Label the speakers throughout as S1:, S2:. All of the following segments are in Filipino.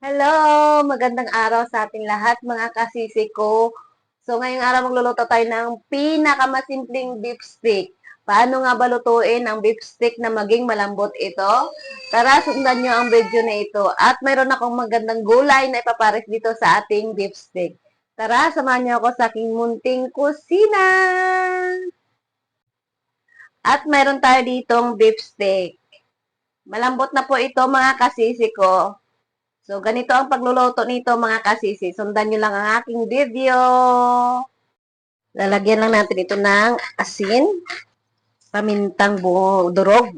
S1: Hello! Magandang araw sa ating lahat mga kasisi ko. So ngayong araw magluluto tayo ng pinakamasimpleng beef stick. Paano nga ba lutuin ang beef stick na maging malambot ito? Tara, sundan nyo ang video na ito. At mayroon akong magandang gulay na ipapares dito sa ating beef stick. Tara, samahan niyo ako sa aking munting kusina! At mayroon tayo ditong beef stick. Malambot na po ito mga kasisi ko. So, ganito ang pagluluto nito mga kasisi. Sundan nyo lang ang aking video. Lalagyan lang natin ito ng asin, pamintang buo, durog.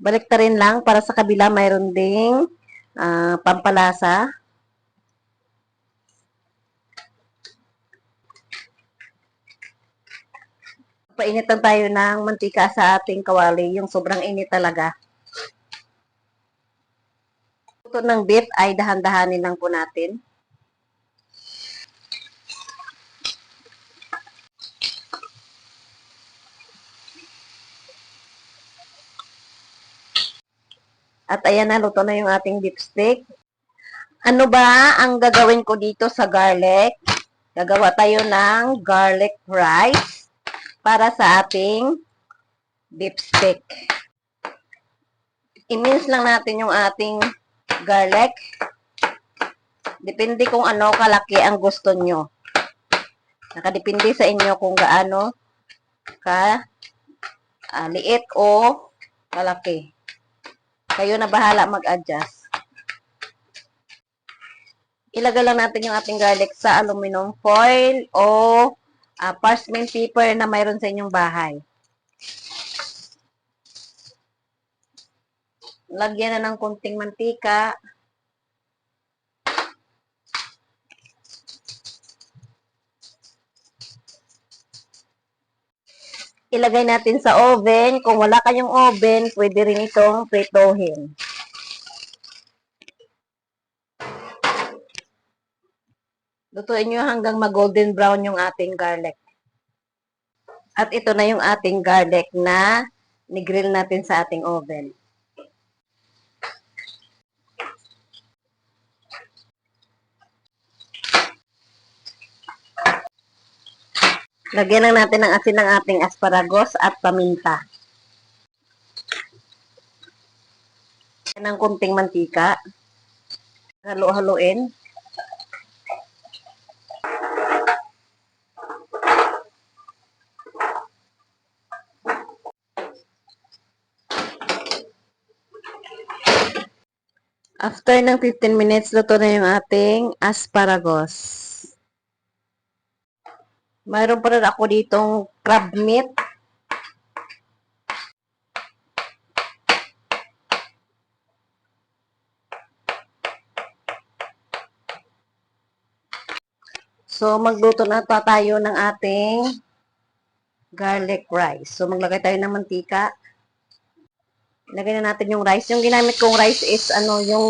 S1: Balik rin lang para sa kabila mayroon ding ah, pampalasa. Painitan tayo ng mantika sa ating kawali, yung sobrang init talaga luto ng beef ay dahan-dahanin lang po natin. At ayan na, luto na yung ating beef stick. Ano ba ang gagawin ko dito sa garlic? Gagawa tayo ng garlic rice para sa ating beef stick. I-mince lang natin yung ating garlic. Depende kung ano kalaki ang gusto nyo. Nakadepende sa inyo kung gaano ka ah, liit o kalaki. Kayo na bahala mag-adjust. Ilagay lang natin yung ating garlic sa aluminum foil o ah, parchment paper na mayroon sa inyong bahay. Lagyan na ng konting mantika. Ilagay natin sa oven. Kung wala kayong oven, pwede rin itong pritohin. Lutuin nyo hanggang mag-golden brown yung ating garlic. At ito na yung ating garlic na ni-grill natin sa ating oven. Lagyan lang natin ng asin ng ating asparagus at paminta. Yan ang kunting mantika. Halo-haloin. After ng 15 minutes, luto na yung ating asparagus. Mayroon pa rin ako ditong crab meat. So, magluto na pa tayo ng ating garlic rice. So, maglagay tayo ng mantika. Ilagay na natin yung rice. Yung ginamit kong rice is ano, yung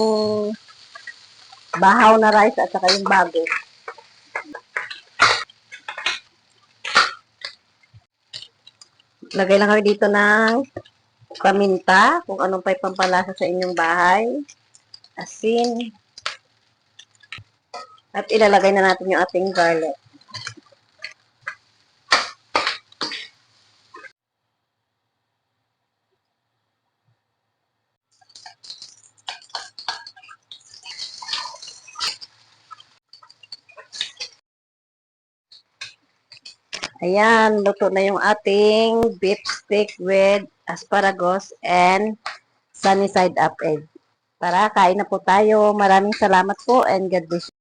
S1: bahaw na rice at saka yung bago. Lagay lang kayo dito ng paminta, kung anong pa'y pampalasa sa inyong bahay. Asin. At ilalagay na natin yung ating garlic. Ayan, luto na yung ating beef stick with asparagus and sunny side up egg. Tara, kain na po tayo. Maraming salamat po and God bless you.